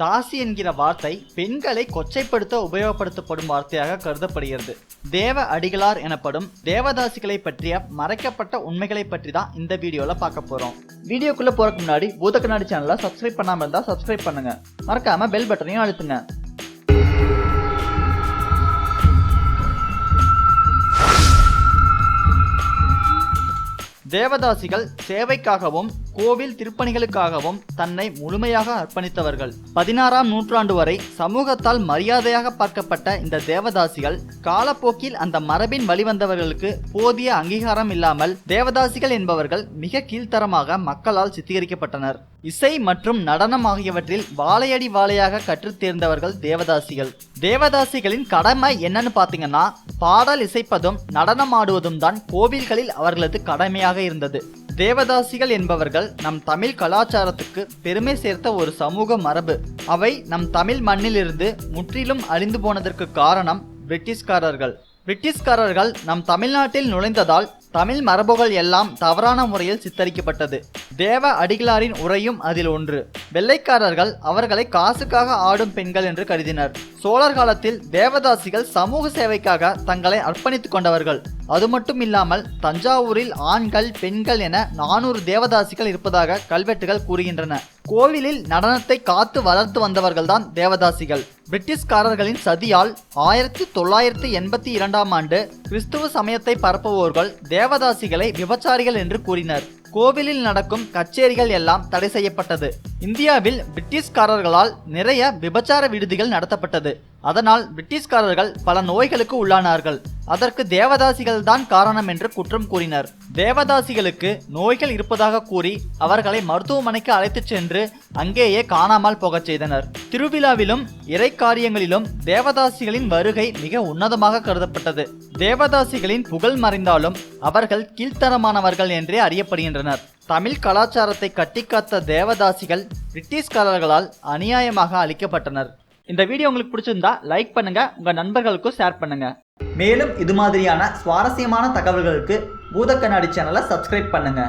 தாசி என்கிற வார்த்தை பெண்களை கொச்சைப்படுத்த உபயோகப்படுத்தப்படும் வார்த்தையாக கருதப்படுகிறது. தேவ அடிகளார் எனப்படும் தேவதாசிகளை பற்றிய மறைக்கப்பட்ட உண்மைகளை பற்றி தான் இந்த வீடியோவில் பார்க்க போகிறோம் வீடியோக்குள்ளே போகிறதுக்கு முன்னாடி பூத கண்ணாடி சேனலை சப்ஸ்கிரைப் பண்ணாமல் இருந்தால் சப்ஸ்கிரைப் பண்ணுங்க. மறக்காம பெல் பட்டனையும் அழுத்துங்க. தேவதாசிகள் சேவைக்காகவும் கோவில் திருப்பணிகளுக்காகவும் தன்னை முழுமையாக அர்ப்பணித்தவர்கள். பதினாறாம் நூற்றாண்டு வரை சமூகத்தால் மரியாதையாக பார்க்கப்பட்ட இந்த தேவதாசிகள் காலப்போக்கில் அந்த மரபின் வழிவந்தவர்களுக்கு போதிய அங்கீகாரம் இல்லாமல் தேவதாசிகள் என்பவர்கள் மிக கீழ்த்தரமாக மக்களால் சித்திகரிக்கப்பட்டனர். இசை மற்றும் நடனம் ஆகியவற்றில் வாழையடி வாழையாக கற்றுத் தேர்ந்தவர்கள் தேவதாசிகள். தேவதாசிகளின் கடமை என்னன்னு பாத்தீங்கன்னா பாடல் இசைப்பதும் நடனம் ஆடுவதும் தான் கோவில்களில் அவர்களது கடமையாக இருந்தது. தேவதாசிகள் என்பவர்கள் நம் தமிழ் கலாச்சாரத்துக்கு பெருமை சேர்த்த ஒரு சமூக மரபு. அவை நம் தமிழ் மண்ணிலிருந்து முற்றிலும் அழிந்து போனதற்கு காரணம் பிரிட்டிஷ்காரர்கள். பிரிட்டிஷ்காரர்கள் நம் தமிழ்நாட்டில் நுழைந்ததால் தமிழ் மரபுகள் எல்லாம் தவறான முறையில் சித்தரிக்கப்பட்டது. தேவ அடிகளாரின் உரையும் அதில் ஒன்று. வெள்ளைக்காரர்கள் அவர்களை காசுக்காக ஆடும் பெண்கள் என்று கருதினர். சோழர் காலத்தில் தேவதாசிகள் சமூக சேவைக்காக தங்களை அர்ப்பணித்துக் கொண்டவர்கள். அது மட்டும் இல்லாமல் தஞ்சாவூரில் ஆண்கள் பெண்கள் என நானூறு தேவதாசிகள் இருப்பதாக கல்வெட்டுகள் கூறுகின்றன. கோவிலில் நடனத்தை காத்து வளர்த்து வந்தவர்கள்தான் தேவதாசிகள். பிரிட்டிஷ்காரர்களின் சதியால் ஆயிரத்தி தொள்ளாயிரத்தி எண்பத்தி இரண்டாம் ஆண்டு கிறிஸ்துவ சமயத்தை பரப்புவோர்கள் தேவதாசிகளை விபச்சாரிகள் என்று கூறினர். கோவிலில் நடக்கும் கச்சேரிகள் எல்லாம் தடை செய்யப்பட்டது. இந்தியாவில் பிரிட்டிஷ்காரர்களால் நிறைய விபச்சார விடுதிகள் நடத்தப்பட்டது. அதனால் பிரிட்டிஷ்காரர்கள் பல நோய்களுக்கு உள்ளானார்கள். அதற்கு தேவதாசிகள் தான் காரணம் என்று குற்றம் கூறினர். தேவதாசிகளுக்கு நோய்கள் இருப்பதாக கூறி அவர்களை மருத்துவமனைக்கு அழைத்துச் சென்று அங்கேயே காணாமல் போகச் செய்தனர். திருவிழாவிலும் இறை காரியங்களிலும் தேவதாசிகளின் வருகை மிக உன்னதமாக கருதப்பட்டது. தேவதாசிகளின் புகழ் மறைந்தாலும் அவர்கள் கீழ்த்தரமானவர்கள் என்றே அறியப்படுகின்றனர். தமிழ் கலாச்சாரத்தை கட்டிக்காத்த தேவதாசிகள் பிரிட்டிஷ்காரர்களால் அநியாயமாக அழிக்கப்பட்டனர். இந்த வீடியோ உங்களுக்கு பிடிச்சிருந்தா லைக் பண்ணுங்க உங்க நண்பர்களுக்கும் ஷேர் பண்ணுங்க. மேலும் இது மாதிரியான சுவாரஸ்யமான தகவல்களுக்கு பூத கண்ணாடி சேனலை சப்ஸ்கிரைப் பண்ணுங்க.